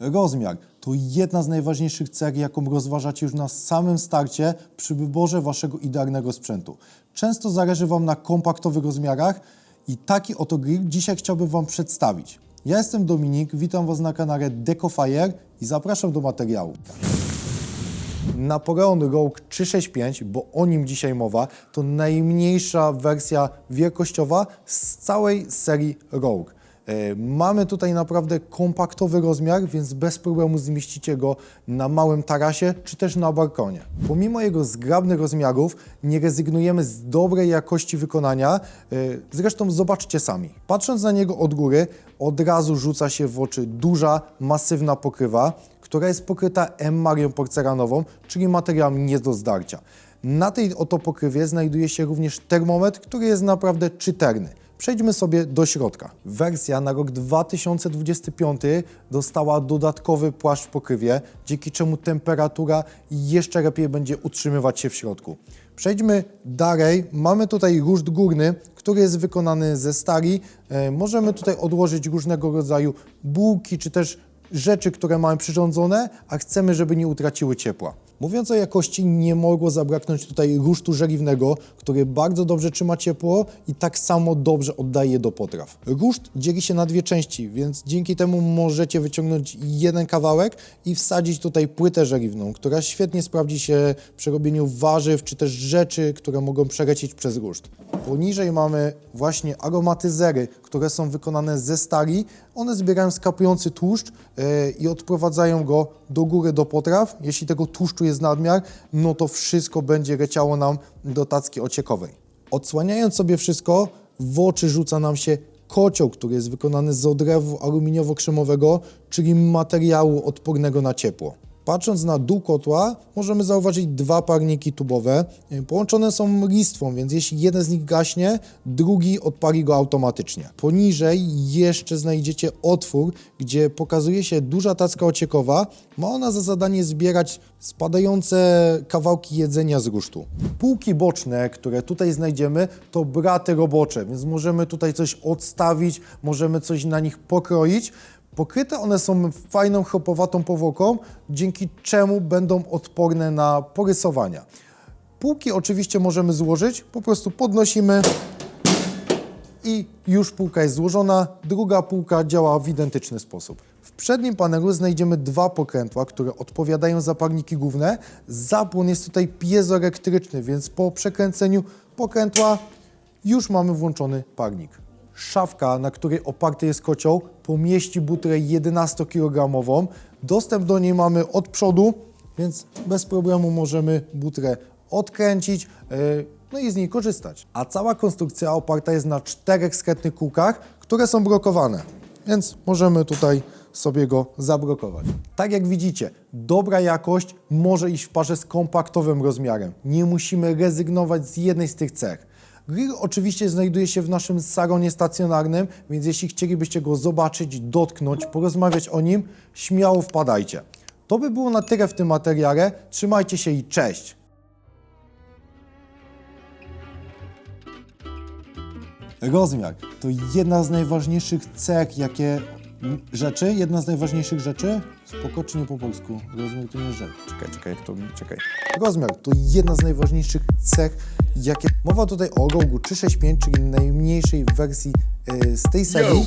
Rozmiar to jedna z najważniejszych cech, jaką rozważacie już na samym starcie przy wyborze waszego idealnego sprzętu. Często zależy wam na kompaktowych rozmiarach i taki oto grill dzisiaj chciałbym wam przedstawić. Ja jestem Dominik, witam was na kanale DecoFire i zapraszam do materiału. Napoleon Rogue 365, bo o nim dzisiaj mowa, to najmniejsza wersja wielkościowa z całej serii Rogue. E, Mamy tutaj naprawdę kompaktowy rozmiar, więc bez problemu zmieścicie go na małym tarasie czy też na balkonie. Pomimo jego zgrabnych rozmiarów nie rezygnujemy z dobrej jakości wykonania, e, zresztą zobaczcie sami. Patrząc na niego od góry, od razu rzuca się w oczy duża, masywna pokrywa, która jest pokryta emmarią porcelanową, czyli materiałem nie do zdarcia. Na tej oto pokrywie znajduje się również termometr, który jest naprawdę czytelny. Przejdźmy sobie do środka. Wersja na rok 2025 dostała dodatkowy płaszcz w pokrywie, dzięki czemu temperatura jeszcze lepiej będzie utrzymywać się w środku. Przejdźmy dalej. Mamy tutaj ruszt górny, który jest wykonany ze stali. E, Możemy tutaj odłożyć różnego rodzaju bułki czy też rzeczy, które mamy przyrządzone, a chcemy, żeby nie utraciły ciepła. Mówiąc o jakości, nie mogło zabraknąć tutaj rusztu żeliwnego, który bardzo dobrze trzyma ciepło i tak samo dobrze oddaje je do potraw. Ruszt dzieli się na dwie części, więc dzięki temu możecie wyciągnąć jeden kawałek i wsadzić tutaj płytę żeliwną, która świetnie sprawdzi się przy robieniu warzyw czy też rzeczy, które mogą przelecieć przez ruszt. Poniżej mamy właśnie aromatyzery, które są wykonane ze stali. One zbierają skapujący tłuszcz e, i odprowadzają go do góry do potraw. Jeśli tego tłuszczu jest nadmiar, no to wszystko będzie leciało nam do tacki ociekowej. Odsłaniając sobie wszystko, w oczy rzuca nam się kocioł, który jest wykonany z odrewu aluminiowo-krzemowego, czyli materiału odpornego na ciepło. Patrząc na dół kotła, możemy zauważyć dwa parniki tubowe. Y, Połączone są listwą, więc jeśli jeden z nich gaśnie, drugi odpali go automatycznie. Poniżej jeszcze znajdziecie otwór, gdzie pokazuje się duża tacka ociekowa. Ma ona za zadanie zbierać spadające kawałki jedzenia z rusztu. Półki boczne, które tutaj znajdziemy, to braty robocze, więc możemy tutaj coś odstawić, możemy coś na nich pokroić. Pokryte one są fajną, chropowatą powłoką, dzięki czemu będą odporne na porysowania. Półki oczywiście możemy złożyć, po prostu podnosimy i już półka jest złożona, druga półka działa w identyczny sposób. W przednim panelu znajdziemy dwa pokrętła, które odpowiadają za parniki główne. Zapłon jest tutaj piezoelektryczny, więc po przekręceniu pokrętła już mamy włączony parnik. Szafka, na której oparty jest kocioł, pomieści butrę 11 kg. Dostęp do niej mamy od przodu, więc bez problemu możemy butrę odkręcić, yy, no i z niej korzystać. A cała konstrukcja oparta jest na czterech skretnych kółkach, które są blokowane, więc możemy tutaj sobie go zablokować. Tak jak widzicie, dobra jakość może iść w parze z kompaktowym rozmiarem. Nie musimy rezygnować z jednej z tych cech. Grill oczywiście znajduje się w naszym salonie stacjonarnym, więc jeśli chcielibyście go zobaczyć, dotknąć, porozmawiać o nim, śmiało wpadajcie. To by było na tyle w tym materiale. Trzymajcie się i cześć! Rozmiar to jedna z najważniejszych cech, jakie rzeczy, jedna z najważniejszych rzeczy. Spoko czy nie po polsku? Rozmiar to nie rzecz. Czekaj, czekaj, jak to, czekaj. Rozmiar to jedna z najważniejszych cech, jakie... Mowa tutaj o Rogu 365, czyli najmniejszej wersji y, z tej serii.